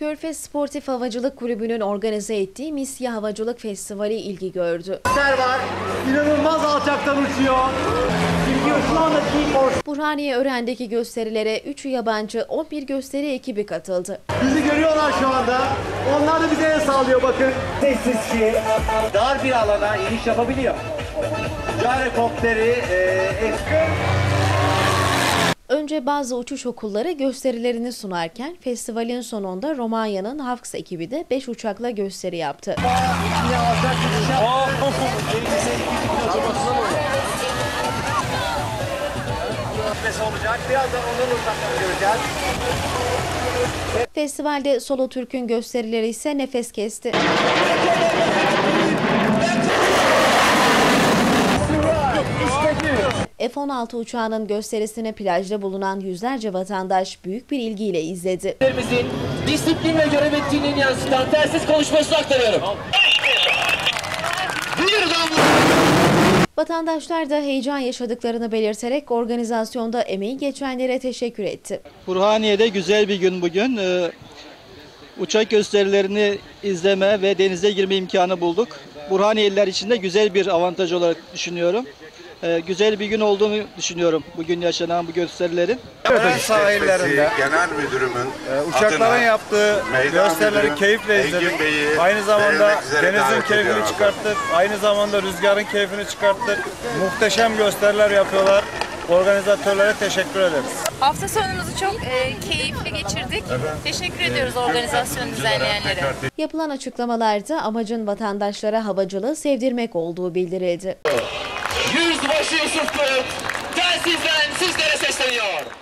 Körfez Sportif Havacılık Kulübü'nün organize ettiği Misya Havacılık Festivali ilgi gördü. Var. İnanılmaz alçaktan uçuyor. Burhaniye Ören'deki gösterilere 3 yabancı 11 gösteri ekibi katıldı. bizi görüyorlar şu anda. Onlar da bize el sağlıyor bakın. Sessiz ki dar bir alana iniş yapabiliyor. Gyrokopteri e, eski Önce bazı uçuş okulları gösterilerini sunarken festivalin sonunda Romanya'nın Hawks ekibi de 5 uçakla gösteri yaptı. Festivalde Solo Türk'ün gösterileri ise nefes kesti. F-16 uçağının gösterisini plajda bulunan yüzlerce vatandaş büyük bir ilgiyle izledi. Disiplin ve görev etkinliğini yansıtan telsiz konuşmasını aktarıyorum. Vatandaşlar da heyecan yaşadıklarını belirterek organizasyonda emeği geçenlere teşekkür etti. Burhaniye'de güzel bir gün bugün. Ee, uçak gösterilerini izleme ve denize girme imkanı bulduk. Burhaniyeliler için de güzel bir avantaj olarak düşünüyorum. Ee, güzel bir gün olduğunu düşünüyorum bugün yaşanan bu gösterilerin. Köyün sahillerinde Genel Müdürümün e, uçakların adına yaptığı Meydan gösterileri Müdürüm keyifle izledik. Bey'i Aynı zamanda üzere denizin davet keyfini ediyorum. çıkarttık. Aynı zamanda rüzgarın keyfini çıkarttık. Muhteşem gösteriler yapıyorlar. Organizatörlere teşekkür ederiz. Hafta sonumuzu çok e, keyifli geçirdik. Teşekkür ediyoruz organizasyonu düzenleyenlere. Yapılan açıklamalarda amacın vatandaşlara havacılığı sevdirmek olduğu bildirildi. Yüzbaşı Yusuf Kılıç telsizden sizlere sesleniyor.